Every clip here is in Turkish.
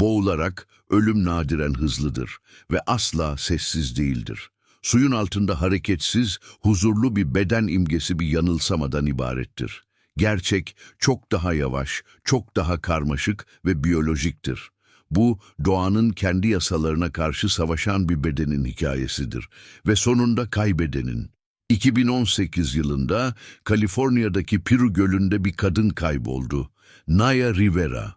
Boğularak ölüm nadiren hızlıdır ve asla sessiz değildir. Suyun altında hareketsiz, huzurlu bir beden imgesi bir yanılsamadan ibarettir. Gerçek çok daha yavaş, çok daha karmaşık ve biyolojiktir. Bu, doğanın kendi yasalarına karşı savaşan bir bedenin hikayesidir ve sonunda kaybedenin. 2018 yılında Kaliforniya'daki Piru Gölü'nde bir kadın kayboldu. Naya Rivera.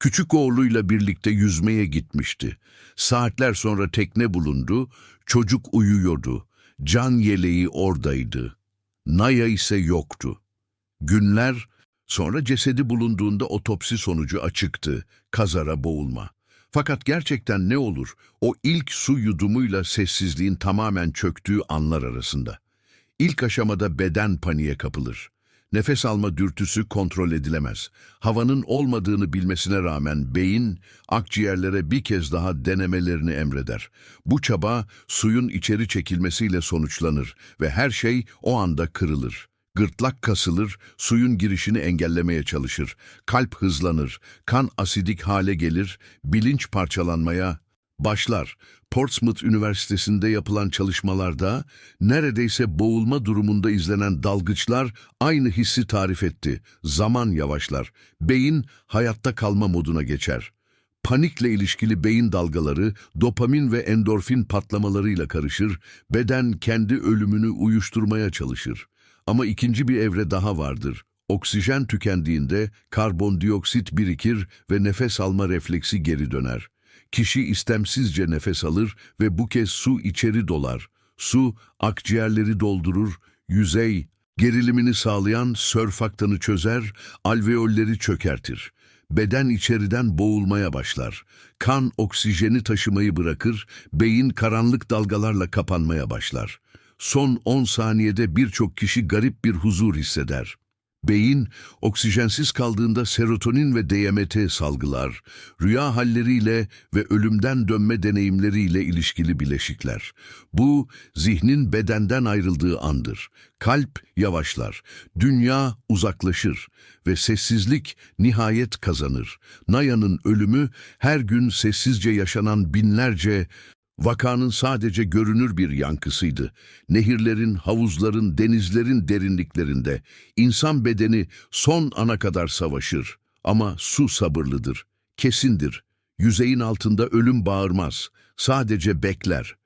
Küçük oğluyla birlikte yüzmeye gitmişti. Saatler sonra tekne bulundu, çocuk uyuyordu. Can yeleği oradaydı. Naya ise yoktu. Günler sonra cesedi bulunduğunda otopsi sonucu açıktı. Kazara boğulma. Fakat gerçekten ne olur o ilk su yudumuyla sessizliğin tamamen çöktüğü anlar arasında. İlk aşamada beden paniğe kapılır. Nefes alma dürtüsü kontrol edilemez. Havanın olmadığını bilmesine rağmen beyin akciğerlere bir kez daha denemelerini emreder. Bu çaba suyun içeri çekilmesiyle sonuçlanır ve her şey o anda kırılır. Gırtlak kasılır, suyun girişini engellemeye çalışır. Kalp hızlanır, kan asidik hale gelir, bilinç parçalanmaya başlar. Portsmouth Üniversitesi'nde yapılan çalışmalarda neredeyse boğulma durumunda izlenen dalgıçlar aynı hissi tarif etti. Zaman yavaşlar, beyin hayatta kalma moduna geçer. Panikle ilişkili beyin dalgaları dopamin ve endorfin patlamalarıyla karışır, beden kendi ölümünü uyuşturmaya çalışır. Ama ikinci bir evre daha vardır. Oksijen tükendiğinde karbondioksit birikir ve nefes alma refleksi geri döner. Kişi istemsizce nefes alır ve bu kez su içeri dolar. Su akciğerleri doldurur, yüzey gerilimini sağlayan sörfaktanı çözer, alveolleri çökertir. Beden içeriden boğulmaya başlar. Kan oksijeni taşımayı bırakır, beyin karanlık dalgalarla kapanmaya başlar. Son 10 saniyede birçok kişi garip bir huzur hisseder. Beyin, oksijensiz kaldığında serotonin ve DMT salgılar, rüya halleriyle ve ölümden dönme deneyimleriyle ilişkili bileşikler. Bu, zihnin bedenden ayrıldığı andır. Kalp yavaşlar, dünya uzaklaşır ve sessizlik nihayet kazanır. Naya'nın ölümü her gün sessizce yaşanan binlerce Vakanın sadece görünür bir yankısıydı. Nehirlerin, havuzların, denizlerin derinliklerinde insan bedeni son ana kadar savaşır. Ama su sabırlıdır, kesindir. Yüzeyin altında ölüm bağırmaz, sadece bekler.